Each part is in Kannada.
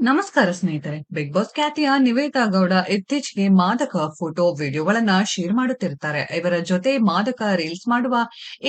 ನಮಸ್ಕಾರ ಸ್ನೇಹಿತರೆ ಬಿಗ್ ಬಾಸ್ ಖ್ಯಾತಿಯ ನಿವೇತಾ ಗೌಡ ಇತ್ತೀಚೆಗೆ ಮಾದಕ ಫೋಟೋ ವಿಡಿಯೋಗಳನ್ನ ಶೇರ್ ಮಾಡುತ್ತಿರುತ್ತಾರೆ ಇವರ ಜೊತೆ ಮಾದಕ ರೀಲ್ಸ್ ಮಾಡುವ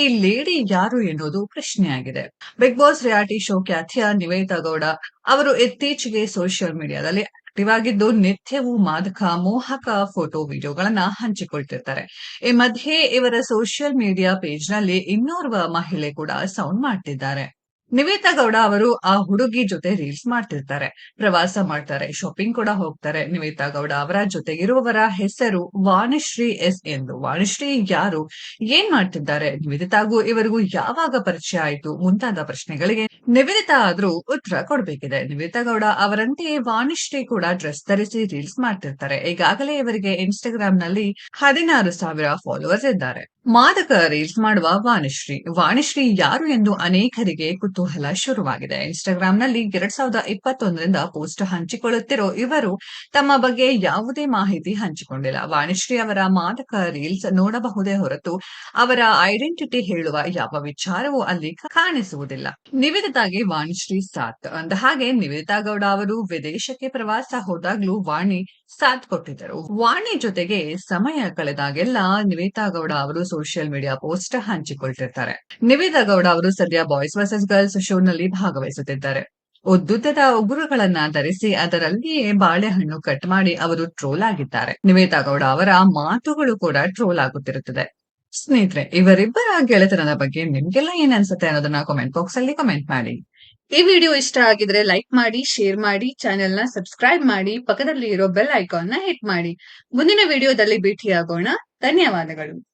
ಈ ಲೇಡಿ ಯಾರು ಎನ್ನುವುದು ಪ್ರಶ್ನೆಯಾಗಿದೆ. ಬಿಗ್ ಬಾಸ್ ರಿಯಾಲಿಟಿ ಶೋ ಖ್ಯಾತಿಯ ನಿವೇತಾ ಗೌಡ ಅವರು ಇತ್ತೀಚೆಗೆ ಸೋಷಿಯಲ್ ಮೀಡಿಯಾದಲ್ಲಿ ಆಕ್ಟಿವ್ ಆಗಿದ್ದು ನಿತ್ಯವೂ ಮಾದಕ ಮೋಹಕ ಫೋಟೋ ವಿಡಿಯೋಗಳನ್ನ ಹಂಚಿಕೊಳ್ತಿರ್ತಾರೆ. ಈ ಮಧ್ಯೆ ಇವರ ಸೋಷಿಯಲ್ ಮೀಡಿಯಾ ಪೇಜ್ನಲ್ಲಿ ಇನ್ನೋರ್ವ ಮಹಿಳೆ ಕೂಡ ಸೌಂಡ್ ಮಾಡ್ತಿದ್ದಾರೆ. ನಿವೇತಾ ಗೌಡ ಅವರು ಆ ಹುಡುಗಿ ಜೊತೆ ರೀಲ್ಸ್ ಮಾಡ್ತಿರ್ತಾರೆ, ಪ್ರವಾಸ ಮಾಡ್ತಾರೆ ಶಾಪಿಂಗ್ ಕೂಡ ಹೋಗ್ತಾರೆ. ನಿವೇತಾ ಗೌಡ ಅವರ ಜೊತೆಗಿರುವವರ ಹೆಸರು ವಾಣಿಶ್ರೀ ಎಸ್ ಎಂದು. ವಾಣಿಶ್ರೀ ಯಾರು? ಏನ್ ಮಾಡ್ತಿದ್ದಾರೆ? ನಿವೇದಿತಾಗೂ ಇವರಿಗೂ ಯಾವಾಗ ಪರಿಚಯ ಆಯ್ತು? ಮುಂತಾದ ಪ್ರಶ್ನೆಗಳಿಗೆ ನಿವೇದಿತಾ ಆದ್ರೂ ಉತ್ತರ ಕೊಡ್ಬೇಕಿದೆ. ನಿವೇತಾ ಗೌಡ ಅವರಂತೆಯೇ ವಾಣಿಶ್ರೀ ಕೂಡ ಡ್ರೆಸ್ ಧರಿಸಿ ರೀಲ್ಸ್ ಮಾಡ್ತಿರ್ತಾರೆ. ಈಗಾಗಲೇ ಇವರಿಗೆ ಇನ್ಸ್ಟಾಗ್ರಾಮ್ನಲ್ಲಿ ಹದಿನಾರು ಸಾವಿರ ಫಾಲೋವರ್ಸ್ ಇದ್ದಾರೆ. ಮಾದಕ ರೀಲ್ಸ್ ಮಾಡುವ ವಾಣಿಶ್ರೀ. ವಾಣಿಶ್ರೀ ಯಾರು ಎಂದು ಅನೇಕರಿಗೆ ಕುತೂಹಲ ಶುರುವಾಗಿದೆ. ಇನ್ಸ್ಟಾಗ್ರಾಮ್ನಲ್ಲಿ ಎರಡ್ ಸಾವಿರದ ಇಪ್ಪತ್ತೊಂದರಿಂದ ಪೋಸ್ಟ್ ಹಂಚಿಕೊಳ್ಳುತ್ತಿರೋ ಇವರು ತಮ್ಮ ಬಗ್ಗೆ ಯಾವುದೇ ಮಾಹಿತಿ ಹಂಚಿಕೊಂಡಿಲ್ಲ. ವಾಣಿಶ್ರೀ ಅವರ ಮಾದಕ ರೀಲ್ಸ್ ನೋಡಬಹುದೇ ಹೊರತು ಅವರ ಐಡೆಂಟಿಟಿ ಹೇಳುವ ಯಾವ ವಿಚಾರವೂ ಅಲ್ಲಿ ಕಾಣಿಸುವುದಿಲ್ಲ. ನಿವೇದಿತಾಗೆ ವಾಣಿಶ್ರೀ ಸಾಥ್. ಅಂದ ಹಾಗೆ ನಿವೇದಿತಾ ಗೌಡ ಅವರು ವಿದೇಶಕ್ಕೆ ಪ್ರವಾಸ ಹೋದಾಗ್ಲೂ ವಾಣಿ ಸಾಥ್ ಕೊಟ್ಟಿದ್ದರು. ವಾಣಿ ಜೊತೆಗೆ ಸಮಯ ಕಳೆದಾಗೆಲ್ಲ ನಿವೇದಿತಾ ಗೌಡ ಅವರು ಸೋಷಿಯಲ್ ಮೀಡಿಯಾ ಪೋಸ್ಟ್ ಹಂಚಿಕೊಳ್ತಿರ್ತಾರೆ. ನಿವೇದಾ ಗೌಡ ಅವರು ಸದ್ಯ ಬಾಯ್ಸ್ ವರ್ಸಸ್ ಗರ್ಲ್ಸ್ ಶೋ ನಲ್ಲಿ ಭಾಗವಹಿಸುತ್ತಿದ್ದಾರೆ. ಉದ್ದುದ್ದದ ಉಗುರುಗಳನ್ನ ಧರಿಸಿ ಅದರಲ್ಲಿಯೇ ಬಾಳೆಹಣ್ಣು ಕಟ್ ಮಾಡಿ ಅವರು ಟ್ರೋಲ್ ಆಗಿದ್ದಾರೆ. ನಿವೇತಾ ಗೌಡ ಅವರ ಮಾತುಗಳು ಕೂಡ ಟ್ರೋಲ್ ಆಗುತ್ತಿರುತ್ತದೆ. ಸ್ನೇಹಿತರೆ, ಇವರಿಬ್ಬರ ಗೆಳೆತನದ ಬಗ್ಗೆ ನಿಮ್ಗೆಲ್ಲ ಏನ್ ಅನ್ಸುತ್ತೆ ಅನ್ನೋದನ್ನ ಕಾಮೆಂಟ್ ಬಾಕ್ಸ್ ಅಲ್ಲಿ ಕಮೆಂಟ್ ಮಾಡಿ. ಈ ವಿಡಿಯೋ ಇಷ್ಟ ಆಗಿದ್ರೆ ಲೈಕ್ ಮಾಡಿ ಶೇರ್ ಮಾಡಿ ಚಾನೆಲ್ನ ಸಬ್ಸ್ಕ್ರೈಬ್ ಮಾಡಿ ಪಕ್ಕದಲ್ಲಿ ಇರೋ ಬೆಲ್ ಐಕಾನ್ನ ಹಿಟ್ ಮಾಡಿ. ಮುಂದಿನ ವಿಡಿಯೋದಲ್ಲಿ ಭೇಟಿಯಾಗೋಣ. ಧನ್ಯವಾದಗಳು.